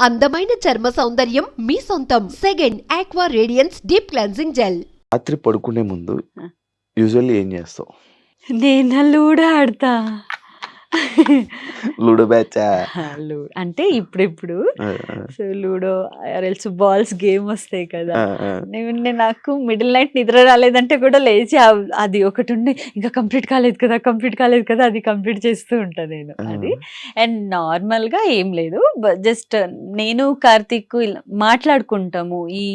అందమైన చర్మ సౌందర్యం మీ సొంతం. Second aqua radiance deep cleansing gel రాత్రి పడుకునే ముందు యూజువల్లీ ఏం చేస్తావు? నేను లూడో ఆడతా లూడో బ్యాచా? అంటే ఇప్పుడిప్పుడు. So Ludo else balls game వస్తాయి కదా. నేను నాకు మిడిల్ నైట్ నిద్ర రాలేదంటే కూడా లేచి అది ఒకటి ఉండి ఇంకా కంప్లీట్ కాలేదు కదా కంప్లీట్ కాలేదు కదా అది కంప్లీట్ చేస్తూ ఉంటా నేను. అది. అండ్ నార్మల్గా ఏం లేదు. జస్ట్ నేను కార్తీక్ మాట్లాడుకుంటాము. ఈ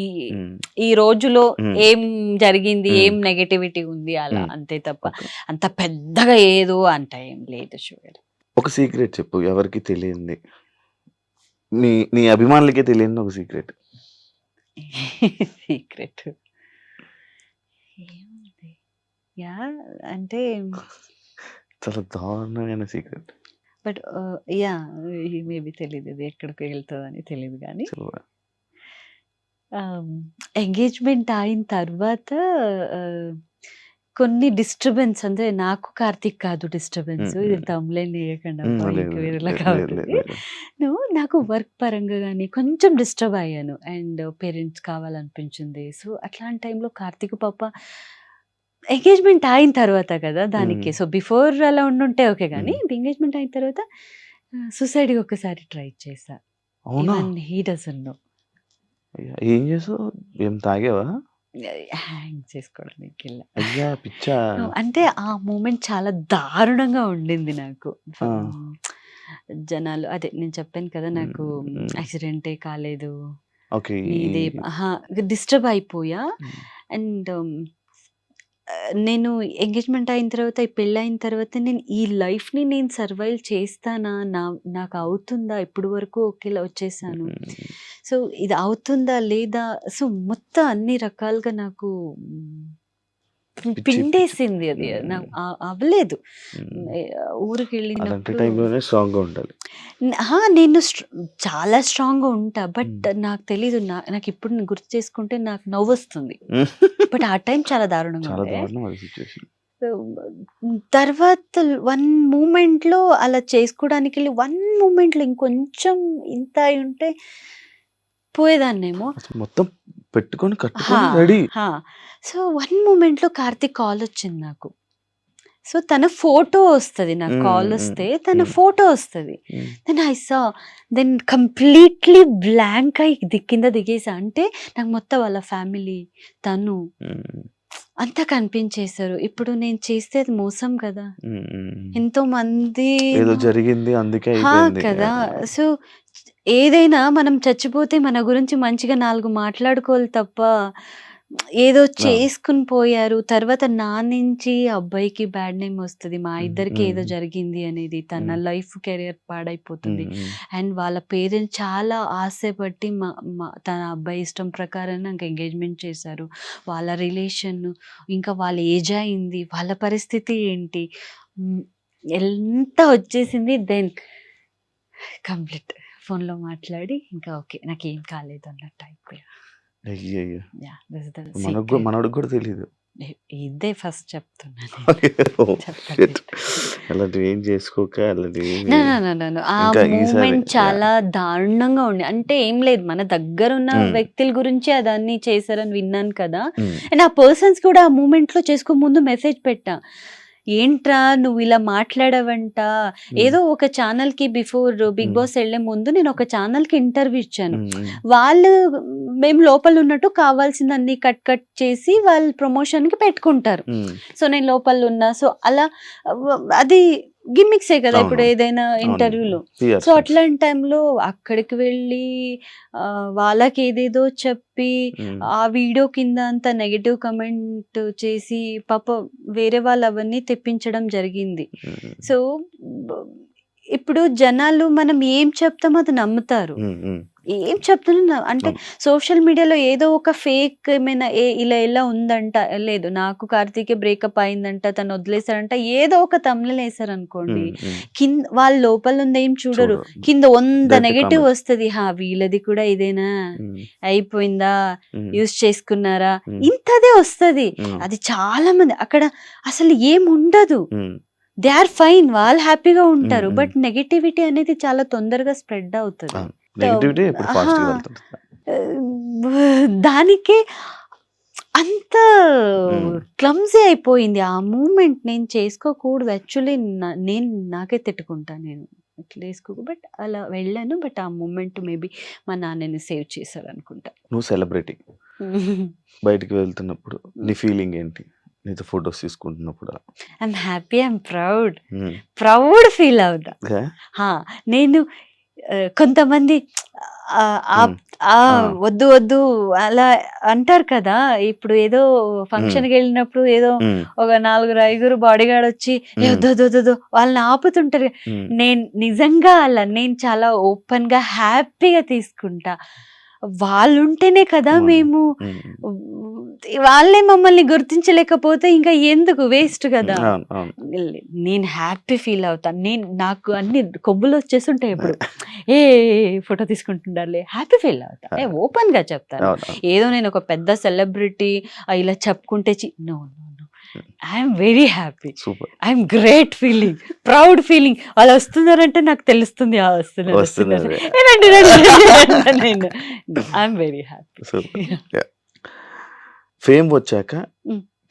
ఈ రోజులో. ఏం జరిగింది. ఏం నెగటివిటీ ఉంది అలా. అంతే తప్ప. అంత పెద్దగా ఏదో అంట ఏం లేదు షుగర్. ఒక సీక్రెట్ చెప్పు ఎవరికి తెలియంది? నీ నీ అభిమానులకే తెలియని ఒక సీక్రెట్. సీక్రెట్. ఏముంది? యా అంటే చాలా దారుణమైన సీక్రెట్. బట్ యా మేబీ తెలియదు ఇది ఎక్కడికి వెళ్తుందని తెలియదు కానీ. ఎంగేజ్మెంట్ అయిన తర్వాత కొన్ని డిస్టర్బెన్స్ అంటే నాకు కార్తీక్ కాదు డిస్టర్బెన్స్ ఇది. తమ్ములేం చేయకుండా అబ్బా, లేదు, ఇంకా లేదు, వేరేలా కాబట్టి. నువ్వు నాకు వర్క్ పరంగా కానీ కొంచెం డిస్టర్బ్ అయ్యాను. And parents కావాలనిపించింది. సో అట్లాంటి టైంలో కార్తీక్ పాప ఎంగేజ్మెంట్ అయిన తర్వాత కదా దానికి. సో బిఫోర్ అలా ఉండుంటే ఓకే కానీ ఎంగేజ్మెంట్ అయిన తర్వాత సూసైడ్కి ఒకసారి ట్రై అవునా? హీ డజన్ నో ఏం చేసావు? ఏం తాగావా? హ్యాంగ్ చేసుకోవడానికి అయ్యా! పిచ్చా! అంటే ఆ మూమెంట్ చాలా దారుణంగా ఉండింది నాకు. జనాలు అదే నేను చెప్పాను కదా నాకు. యాక్సిడెంటే కాలేదు. ఇదే డిస్టర్బ్ అయిపోయా. అండ్ నేను ఎంగేజ్మెంట్ అయిన తర్వాత పెళ్ళి అయిన తర్వాత నేను ఈ లైఫ్ని నేను సర్వైవ్ చేస్తానా? నా నాకు అవుతుందా? ఇప్పుడు వరకు ఒకేలా వచ్చేసాను. సో ఇది అవుతుందా లేదా? సో మొత్తం అన్ని రకాలుగా నాకు పిండేసింది అది. నాకు అవ్వలేదు. ఊరికి టైంలోనే స్ట్రాంగ్ ఉండాలి. నేను చాలా స్ట్రాంగ్గా ఉంటా. బట్. నాకు తెలీదు. నాకు ఇప్పుడు గుర్తు చేసుకుంటే నాకు నవ్వు వస్తుంది బట్ ఆ టైం చాలా దారుణంగా తర్వాత వన్ మూమెంట్లో అలా చేసుకోవడానికి వెళ్ళి వన్ మూమెంట్లో ఇంకొంచెం ఇంత అయి ఉంటే పోయేదాన్నేమో మొత్తం పెట్టుకొని కట్టుకొని రెడీ. సో వన్ మూమెంట్లో కార్తీక్ కాల్ వచ్చింది నాకు. సో తన ఫోటో వస్తుంది నాకు కాల్ వస్తే తన. ఫోటో వస్తుంది. Then I saw then completely blank అయి ది- కింద దిగేసా. అంటే నాకు మొత్తం వాళ్ళ ఫ్యామిలీ తను అంతా కనిపించేశారు. ఇప్పుడు నేను చేస్తే అది మోసం కదా. ఎంతో మంది ఏదో జరిగింది అందుకే కదా. సో ఏదైనా మనం చచ్చిపోతే మన గురించి మంచిగా నాలుగు మాట్లాడుకోవాలి తప్ప ఏదో చేసుకుని పోయారు తర్వాత నా నుంచి అబ్బాయికి బ్యాడ్ నేమ్ వస్తుంది మా ఇద్దరికి ఏదో. జరిగింది అనేది తన. లైఫ్ కెరియర్ పాడైపోతుంది. అండ్ వాళ్ళ పేరెంట్స్ చాలా ఆశపట్టి మా తన అబ్బాయి ఇష్టం ప్రకారం నాకు ఎంగేజ్మెంట్ చేశారు వాళ్ళ రిలేషన్ ఇంకా వాళ్ళ ఏజ్ అయింది వాళ్ళ పరిస్థితి ఏంటి ఎంత వచ్చేసింది దెన్ కంప్లీట్ ఫోన్లో మాట్లాడి ఇంకా ఓకే నాకు ఏం కాలేదు అన్నట్టు అయిపోయా. మనకు కూడా- తెలియదు ఇదే ఫస్ట్ చెప్తున్నాను చాలా దారుణంగా ఉండే. అంటే ఏం లేదు మన దగ్గర ఉన్న Hmm. వ్యక్తుల గురించి అదన్నీ చేశారని విన్నాను కదా. అండ్ ఆ పర్సన్స్ కూడా ఆ మూమెంట్లో చేసుకో ముందు మెసేజ్ పెట్టా. ఏంట్రా నువ్వు ఇలా మాట్లాడవంట? ఏదో ఒక ఛానల్కి బిఫోర్ బిగ్. బాస్ వెళ్ళే ముందు నేను ఒక ఛానల్కి ఇంటర్వ్యూ ఇచ్చాను. వాళ్ళు మేము లోపల ఉన్నట్టు కావాల్సిందన్ని కట్ కట్ చేసి వాళ్ళు ప్రమోషన్కి పెట్టుకుంటారు సో నేను లోపల ఉన్నా. సో అలా అది గిమ్మిక్సే కదా ఇప్పుడు. ఏదైనా. ఇంటర్వ్యూలో. సో అట్లాంటి టైంలో అక్కడికి వెళ్ళి వాళ్ళకి ఏదేదో చెప్పి ఆ వీడియో కింద అంత నెగటివ్ కమెంట్ చేసి పాప వేరే వాళ్ళు అవన్నీ తెప్పించడం జరిగింది. సో ఇప్పుడు జనాలు మనం ఏం చెప్తామో అది నమ్ముతారు. ఏం చెప్తున్నా అంటే. సోషల్ మీడియాలో ఏదో ఒక ఫేక్ ఏమైనా ఏ ఇలా ఎలా ఉందంట లేదు నాకు కార్తీకే బ్రేకప్ అయిందంట తను వదిలేశారంట ఏదో ఒక తమిళ వేసారు అనుకోండి ఉమ్, ఉమ్. కింద వాళ్ళ లోపల ఉంది ఏం చూడరు. కింద వంద నెగటివ్. వస్తది. హా వీళ్ళది కూడా ఇదేనా? అయిపోయిందా? యూస్ చేసుకున్నారా? ఇంతదే వస్తది. అది చాలా మంది అక్కడ అసలు ఏం ఉండదు. ఉమ్, దే ఆర్ ఫైన్ వాళ్ళు హ్యాపీగా ఉంటారు. బట్ నెగటివిటీ అనేది చాలా తొందరగా స్ప్రెడ్ అవుతుంది. వెళ్తుంది దానికే అంత. క్లమ్జీ అయిపోయింది. ఆ మూమెంట్ నేను చేసుకోకూడదు. యాక్చువల్లీ నేను నాకే తిట్టుకుంటా నేను. ఇట్లా బట్ అలా వెళ్ళాను. బట్ ఆ మూమెంట్ మేబీ మా నాన్నని సేవ్ చేశారు అనుకుంటా నువ్వు సెలబ్రిటీ బయటికి వెళ్తున్నప్పుడు నీ ఫీలింగ్ ఏంటి? నీతో ఫొటోస్ తీసుకుంటున్నప్పుడు I'm happy I'm proud. Proud feel అవుతా నేను కొంతమంది ఆ, ఆ, ఉమ్. ఆ, ఆ. వద్దు వద్దు అలా అంటారు కదా ఇప్పుడు ఏదో ఫంక్షన్కి వెళ్ళినప్పుడు ఏదో ఉమ్. ఒక నలుగురు ఐదుగురు బాడీ గార్డ్ వచ్చి "ఏ, ఉమ్. వద్దు వద్దు, వద్దు వద్దు" వాళ్ళని ఆపుతుంటారు. నేను నిజంగా అలా నేను చాలా ఓపెన్గా హ్యాపీగా తీసుకుంటా వాళ్ళు ఉంటేనే కదా. మేము. వాళ్ళే మమ్మల్ని గుర్తించలేకపోతే ఇంకా ఎందుకు? వేస్ట్ కదా. నేను హ్యాపీ ఫీల్ అవుతాను. నేను నాకు అన్ని కొవ్వులు వచ్చేస్తుంటాయి ఇప్పుడు ఏ ఫోటో తీసుకుంటుండాలి. హ్యాపీ ఫీల్ అవుతా. ఓపెన్గా చెప్తాను. ఏదో నేను ఒక పెద్ద సెలబ్రిటీ ఇలా చెప్పుకుంటే no no I'm very happy I'm great feeling proud feeling వాళ్ళు వస్తున్నారంటే నాకు తెలుస్తుంది ఆ వస్తున్నారు ఐఎమ్ వెరీ హ్యాపీ ఫేమ్ వచ్చాక.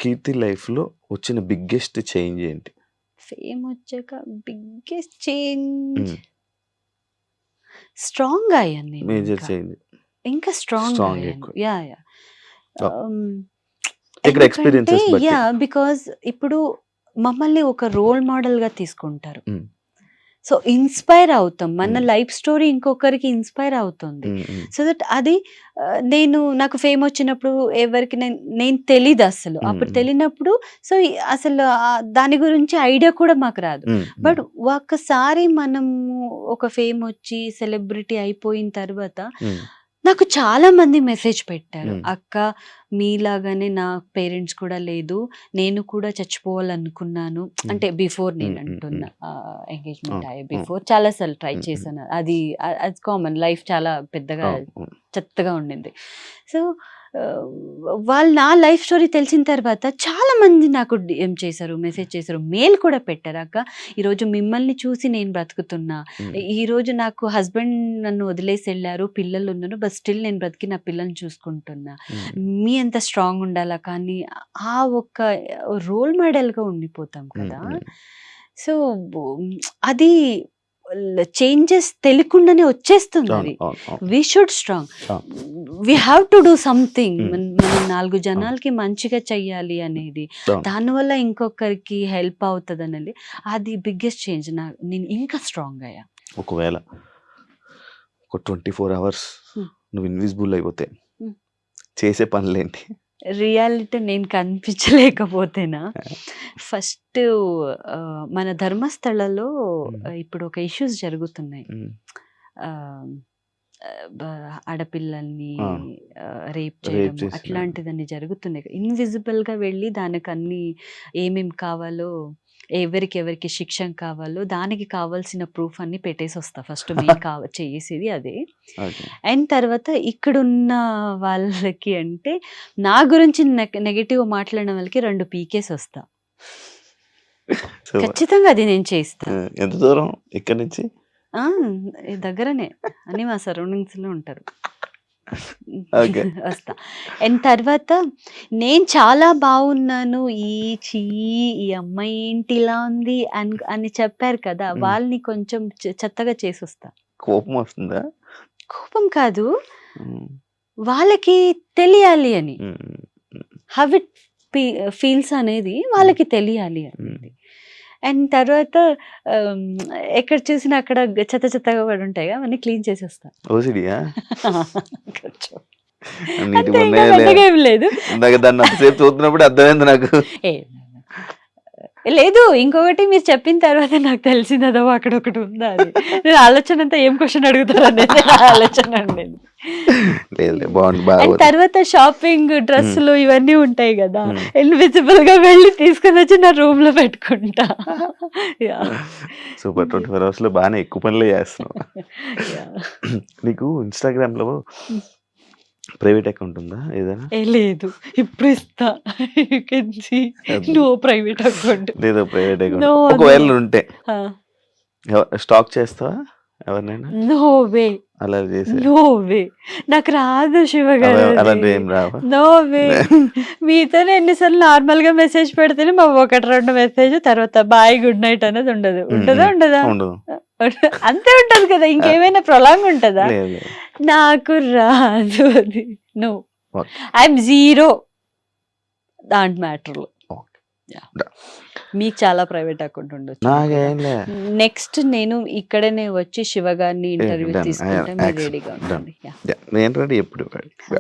కీర్తి లైఫ్లో వచ్చిన బిగ్గెస్ట్ చేంజ్ ఏంటి ఫేమ్ వచ్చాక బిగ్గెస్ట్ చేంజ్. స్ట్రాంగ్ అయ్యాను మేజర్ ఇంకా. చేంజ్ ఇంకా స్ట్రాంగ్. Yeah yeah. ఇక్కడ బట్టి. యా బికాజ్ ఇప్పుడు మమ్మల్ని ఒక రోల్ మోడల్గా తీసుకుంటారు. సో ఇన్స్పైర్ అవుతాం మన Mm. లైఫ్ స్టోరీ ఇంకొకరికి ఇన్స్పైర్ అవుతుంది ఉమ్, ఉమ్. సో దట్ అది నేను నాకు ఫేమ్ వచ్చినప్పుడు ఎవరికి నేను నేను తెలీదు అసలు అప్పుడు. తెలియనప్పుడు సో అసలు దాని గురించి ఐడియా కూడా మాకు రాదు బట్ ఒక్కసారి మనము ఒక ఫేమ్ వచ్చి సెలబ్రిటీ అయిపోయిన తర్వాత నాకు చాలా మంది మెసేజ్ పెట్టారు. అక్క మీలాగానే నా పేరెంట్స్ కూడా లేదు. నేను కూడా చచ్చిపోవాలనుకున్నాను. అంటే బిఫోర్ నేను అంటున్నా ఎంగేజ్మెంట్ అయ్యే. బిఫోర్ చాలా సార్లు ట్రై చేశాను. అది అది కామన్. లైఫ్ చాలా పెద్దగా. చెత్తగా ఉండింది. సో వాళ్ళు నా లైఫ్ స్టోరీ తెలిసిన తర్వాత చాలా మంది నాకు ఏం చేశారు మెసేజ్ చేశారు మెయిల్ కూడా పెట్టారు. అక్క ఈరోజు మిమ్మల్ని చూసి నేను బ్రతుకుతున్నా. ఉమ్, ఈ రోజు నాకు హస్బెండ్ నన్ను వదిలేసి వెళ్ళారు పిల్లలు ఉన్నారు బట్ స్టిల్ నేను బ్రతికి నా పిల్లల్ని చూసుకుంటున్నా. మీ అంత స్ట్రాంగ్ ఉండాలా? కానీ ఆ ఒక్క రోల్ మోడల్గా ఉండిపోతాం కదా. సో అది చేంజెస్ తెలియకుండానే వచ్చేస్తుంది. We should strong. We have to do something. మనం నాలుగు జనాలకి మంచిగా చెయ్యాలి అనేది. దానివల్ల ఇంకొకరికి హెల్ప్ అవుతుంది అనేది అది బిగ్గెస్ట్ చేంజ్ నా నేను ఇంకా స్ట్రాంగ్ అయ్యా ఒకవేళ ఒక ట్వంటీ ఫోర్ అవర్స్. నువ్వు ఇన్విజిబుల్ అయిపోతే Hmm. చేసే పనులేంటి రియాలిటీ నేను కనిపించలేకపోతేనా? ఫస్ట్ మన ధర్మస్థలలో ఇప్పుడు ఒక ఇష్యూస్ జరుగుతున్నాయి. ఆడపిల్లల్ని. రేప్ చేయడం చేసిన. అట్లాంటివన్నీ జరుగుతున్నాయి. ఇన్విజిబుల్గా వెళ్ళి దానికి అన్ని ఏమేం కావాలో ఎవరికి ఎవరికి శిక్ష కావాలో దానికి కావాల్సిన ప్రూఫ్ అన్ని పెట్టేసి వస్తా. ఫస్ట్ మెయిన్ కావ చేసేది అదే. అండ్ తర్వాత ఇక్కడున్న వాళ్ళకి అంటే నా గురించి నెగటివ్ మాట్లాడిన వాళ్ళకి రెండు పీకేస్ వస్తా. ఖచ్చితంగా అది నేను చేస్తా. ఆ, ఎంత దూరం? ఇక్కడ నుంచి? దగ్గరనే. అని మా సరౌండింగ్స్లో ఉంటారు. వస్తా. అండ్ తర్వాత నేను చాలా బాగున్నాను ఈ చీ ఈ అమ్మాయి ఏంటి ఇలా ఉంది అని అని చెప్పారు కదా Mm. వాళ్ళని కొంచెం చెత్తగా చేసి వస్తా కోపం వస్తుందా? కోపం కాదు. ఉమ్, వాళ్ళకి తెలియాలి అని. ఉమ్, హౌ ఇట్ ఫీల్స్ అనేది వాళ్ళకి తెలియాలి అనేది. అండ్ తర్వాత ఎక్కడ చూసినా అక్కడ చెత్త చెత్తగా పడి ఉంటాయి అవన్నీ క్లీన్ చేసేస్తా. ఓసిడియా లేదు. దాన్ని అంతసేపు చూస్తున్నప్పుడు అర్థమైంది నాకు. లేదు ఇంకొకటి మీరు చెప్పిన తర్వాత నాకు తెలిసింది అదో అక్కడ ఒకటి ఉందా అది నేను ఆలోచన అంతా ఏం క్వశ్చన్ అడుగుతారు అనేది ఆలోచన అండ్. తర్వాత షాపింగ్ డ్రెస్సులు ఇవన్నీ ఉంటాయి కదా. ఇన్విజిబుల్గా వెళ్ళి తీసుకొని వచ్చి నా రూమ్లో పెట్టుకుంటా. సూపర్ ట్వంటీ ఫోర్ అవర్స్లో బాగానే ఎక్కువ పనులే చేస్తున్నావు. నీకు ఇన్స్టాగ్రామ్లో ప్రైవేట్ అకౌంట్ ఉందా ఏదైనా? ఏ లేదు. ఇప్పుడు ఇస్తా. యూ కెన్ సీ అది. నో ప్రైవేట్ అకౌంట్ లేదా ప్రైవేట్ అకౌంట్ No, ఒకవేళ. ఉంటే. స్టాక్ చేస్తావా ఎవరినైనా? నో వే అలా చేసే. నో వే నాకు రాదు శివ అలా- అలాంటివి ఏం రావా? నో వే మీతో ఎన్నిసార్లు నార్మల్గా మెసేజ్ పెడితేనే మా ఒకటి రెండు మెసేజ్ తర్వాత బాయ్ గుడ్ నైట్ అనేది ఉండదు. ఉంటుందా ఉండదా? ఉండదు. అంతే ఉంటది కదా ఇంకేమైనా ప్రొలాంగ్ ఉంటదా. నాకు రాదు అది. నో. ఐఎమ్ జీరో దాంట్ మ్యాటర్లో. మీకు చాలా ప్రైవేట్ అకౌంట్ ఉండొచ్చు. నెక్స్ట్ నేను ఇక్కడనే వచ్చి శివ గారిని ఇంటర్వ్యూ తీసుకుంటే. రెడీగా. ఉంటుంది ఎప్పుడు.